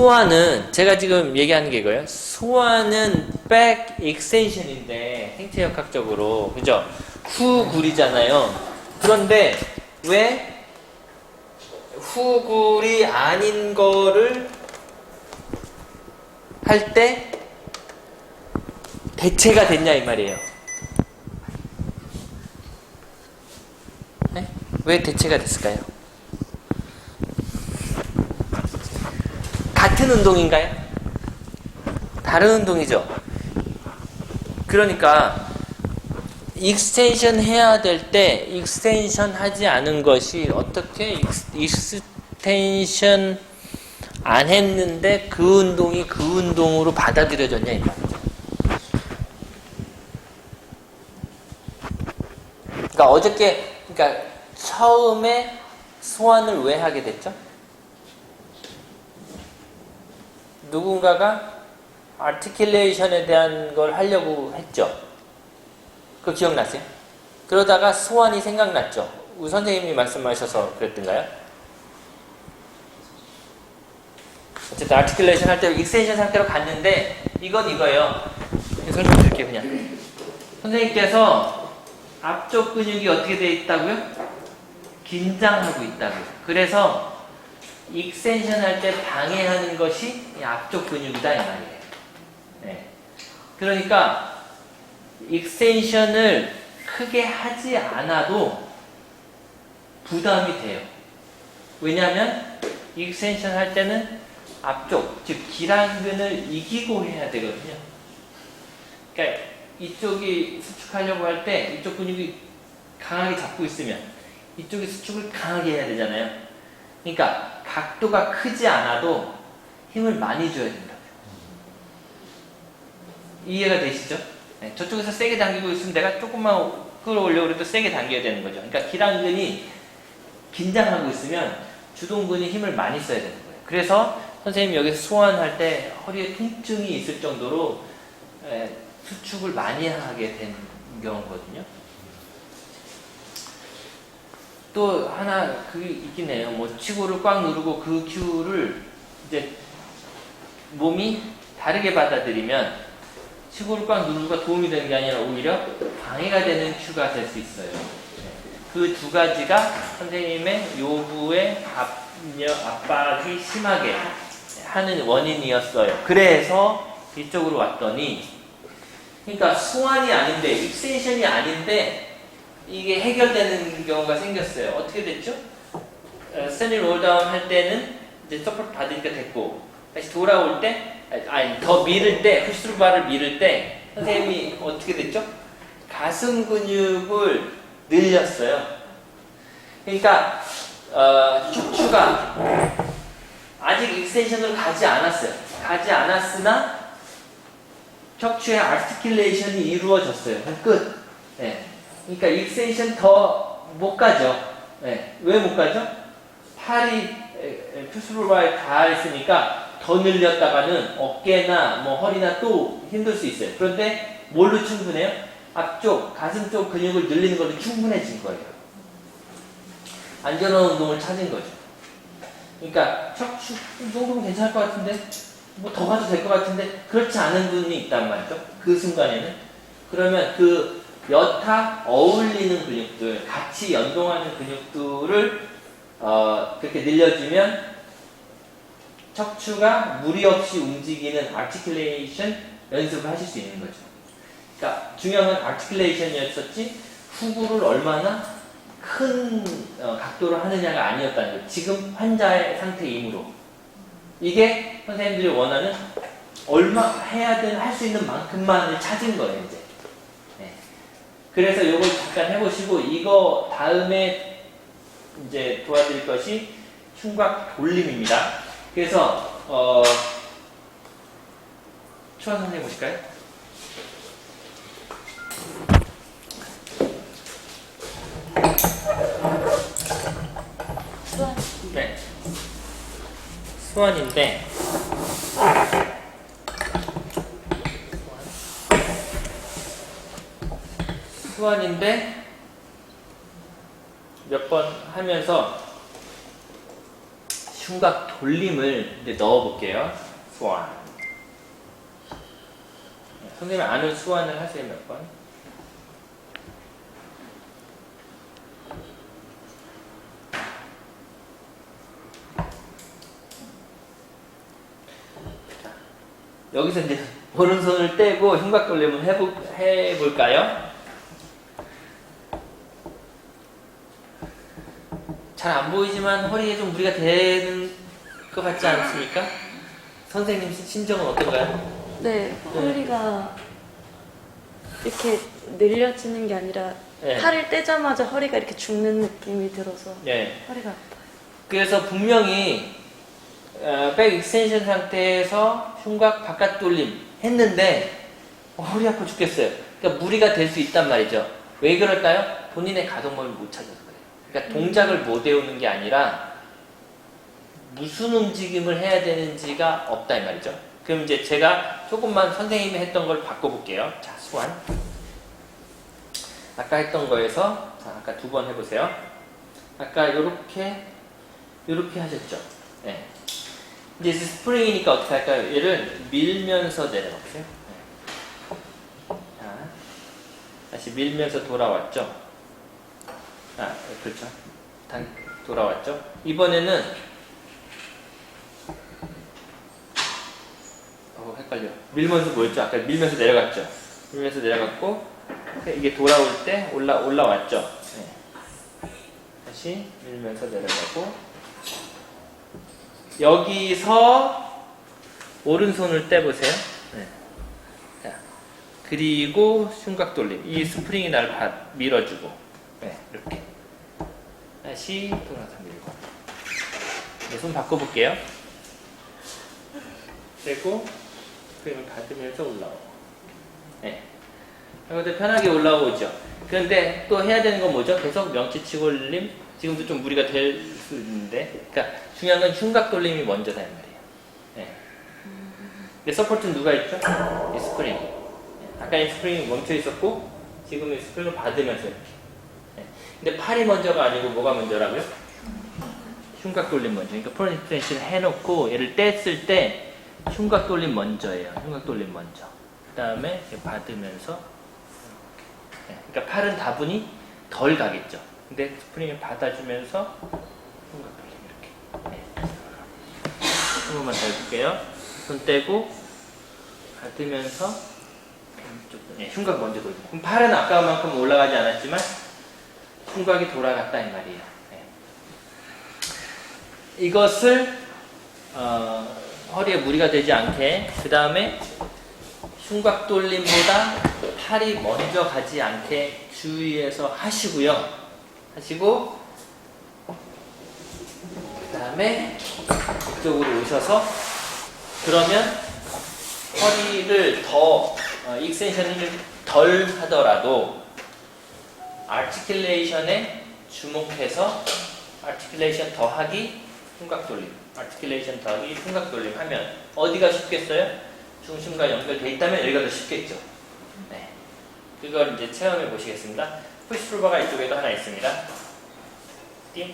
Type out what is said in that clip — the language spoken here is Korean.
소화는 제가 지금 얘기하는 게 이거예요. 소화는 back extension인데 행태역학적으로 그죠? 후굴이잖아요. 그런데 왜 후굴이 아닌 거를 할 때 대체가 됐냐 이 말이에요. 네? 왜 대체가 됐을까요? 같은 운동인가요? 다른 운동이죠. 그러니까 익스텐션 해야 될 때 익스텐션 하지 않은 것이 어떻게 익스텐션 안 했는데 그 운동이 그 운동으로 받아들여졌냐 이 말이죠. 그러니까 어저께 그러니까 처음에 소환을 왜 하게 됐죠? 누군가가 아티킬레이션에 대한 걸 하려고 했죠. 그거 기억나세요? 그러다가 소환이 생각났죠. 우 선생님이 말씀하셔서 그랬던가요? 어쨌든 아티킬레이션 할 때 익스텐션 상태로 갔는데 이건 이거예요. 설명드릴게요 그냥. 선생님께서 앞쪽 근육이 어떻게 되어 있다고요? 긴장하고 있다고요. 그래서 익스텐션 할 때 방해하는 것이 이 앞쪽 근육이다 이 말이에요. 네. 그러니까 익스텐션을 크게 하지 않아도 부담이 돼요. 왜냐하면 익스텐션 할 때는 앞쪽, 즉 기란근을 이기고 해야 되거든요. 그러니까 이쪽이 수축하려고 할 때 이쪽 근육이 강하게 잡고 있으면 이쪽이 수축을 강하게 해야 되잖아요. 그러니까 각도가 크지 않아도 힘을 많이 줘야 된다. 이해가 되시죠? 네, 저쪽에서 세게 당기고 있으면 내가 조금만 끌어올려고 해도 세게 당겨야 되는 거죠. 그러니까 기란근이 긴장하고 있으면 주동근이 힘을 많이 써야 되는 거예요. 그래서 선생님 여기서 소환할 때 허리에 통증이 있을 정도로 에, 수축을 많이 하게 된 경우거든요. 또 하나 그게 있긴 해요. 뭐 치고를 꽉 누르고 그 큐를 이제 몸이 다르게 받아들이면 치고를 꽉 누르는 거 도움이 되는 게 아니라 오히려 방해가 되는 큐가 될 수 있어요. 그 두 가지가 선생님의 압력, 압박이 심하게 하는 원인이었어요. 그래서 이쪽으로 왔더니 그러니까 소환이 아닌데 익스텐션이 아닌데 이게 해결되는 경우가 생겼어요. 어떻게 됐죠? 스탠딩 롤다운 할 때는 이제 서포트 받으니까 됐고 다시 돌아올 때 아니 더 밀을 때 푸시루바를 밀을 때 선생님이 어떻게 됐죠? 가슴 근육을 늘렸어요. 그러니까 어, 척추가 아직 익스텐션을 가지 않았어요. 가지 않았으나 척추의 아티킬레이션이 이루어졌어요. 끝. 네. 그러니까 익스텐션 더 못 가죠. 네. 왜못 가죠? 팔이 푸스루바에 닿았으니까 더 늘렸다가는 어깨나 뭐 허리나 또 힘들 수 있어요. 그런데 뭘로 충분해요? 앞쪽 가슴 쪽 근육을 늘리는 걸로 충분해진 거예요. 안전한 운동을 찾은 거죠. 그러니까 척추 이 정도면 괜찮을 것 같은데 뭐 더 가도 될 것 같은데 그렇지 않은 분이 있단 말이죠. 그 순간에는 그러면 그 여타 어울리는 근육들 같이 연동하는 근육들을 어, 그렇게 늘려주면 척추가 무리 없이 움직이는 아티클레이션 연습을 하실 수 있는 거죠. 그러니까 중요한 건 아티클레이션이었었지 후구를 얼마나 큰 어, 각도로 하느냐가 아니었다는 거예요. 지금 환자의 상태이므로 이게 선생님들이 원하는 얼마 해야 되는 할 수 있는 만큼만을 찾은 거예요 이제. 네. 그래서 이걸 잠깐 해보시고 이거 다음에 이제 도와드릴 것이 흉곽 돌림입니다. 그래서 어, 추한 선생님 보실까요? 네. 수완인데 수완인데 몇 번 하면서 흉곽 돌림을 이제 넣어볼게요. 수완. 네, 선생님 아는 수완을 하세요 몇 번? 자, 여기서 이제 오른손을 떼고 흉곽 돌림을 해볼, 해볼까요? 잘 안 보이지만 허리에 좀 무리가 되는 것 같지 않습니까? 선생님 신- 심정은 어떤가요? 네, 허리가 이렇게 늘려지는 게 아니라 네. 팔을 떼자마자 허리가 이렇게 죽는 느낌이 들어서 네. 허리가 아파요. 그래서 분명히 어, 백 익스텐션 상태에서 흉곽 바깥 돌림 했는데 어, 허리 아파 죽겠어요. 그러니까 무리가 될 수 있단 말이죠. 왜 그럴까요? 본인의 가동범위를 못 찾아서 그래요. 그러니까 동작을 못 외우는 게 아니라 무슨 움직임을 해야 되는지가 없다 이 말이죠. 그럼 이제 제가 조금만 선생님이 했던 걸 바꿔볼게요. 자, 수완. 아까 했던 거에서 자, 아까 두 번 해보세요. 아까 요렇게 요렇게 하셨죠. 네. 이제 스프링이니까 어떻게 할까요? 얘를 밀면서 내려가보세요. 네. 자, 다시 밀면서 돌아왔죠. 아, 그렇죠. 단, 돌아왔죠. 이번에는 어, 헷갈려. 밀면서 뭐였죠? 아까 밀면서 내려갔죠. 밀면서 내려갔고 이게 돌아올 때 올라 올라왔죠. 네. 다시 밀면서 내려가고 여기서 오른손을 떼보세요. 네. 자, 그리고 흉곽 돌림. 이 스프링이 날 바- 밀어주고 네, 이렇게 다시 돌아서 밀고 네, 손 바꿔볼게요. 떼고 스프링을 받으면서 올라오고 네. 이것도 편하게 올라오죠. 그런데 또 해야 되는 건 뭐죠? 계속 명치치고 올림. 지금도 좀 무리가 될 수 있는데. 그러니까 중요한 건 흉곽 돌림이 먼저다 이 말이에요. 네. 서포트는 누가 있죠? 이 스프링. 네. 아까 이 스프링이 멈춰 있었고 지금 이 스프링을 받으면서 이렇게. 네. 근데 팔이 먼저가 아니고 뭐가 먼저라고요? 흉곽 돌림 먼저. 그러니까 프로니트레이션 해놓고 얘를 뗐을 때 흉곽 돌림 먼저예요. 흉곽 돌림 먼저. 그 다음에 받으면서 네, 그러니까 팔은 다분히 덜 가겠죠. 근데 스프링을 받아주면서 흉곽 돌림 이렇게. 네. 한 번만 더 해볼게요. 손 떼고 받으면서 네, 흉곽 먼저 돌리고. 그럼 팔은 아까만큼 올라가지 않았지만 흉곽이 돌아갔다 이 말이에요. 네. 이것을 어, 허리에 무리가 되지 않게 그 다음에 흉곽 돌림보다 팔이 먼저 가지 않게 주의해서 하시고요. 하시고 그 다음에 이쪽으로 오셔서 그러면 허리를 더 어, 익스텐션을 덜 하더라도 아티클레이션에 주목해서 아티클레이션 더하기 흉곽 돌림 아티클레이션 더하기 흉곽 돌림 하면 어디가 쉽겠어요? 중심과 연결돼 있다면 여기가 더 쉽겠죠. 네. 그걸 이제 체험해 보시겠습니다. 푸시풀버가 이쪽에도 하나 있습니다. 띵.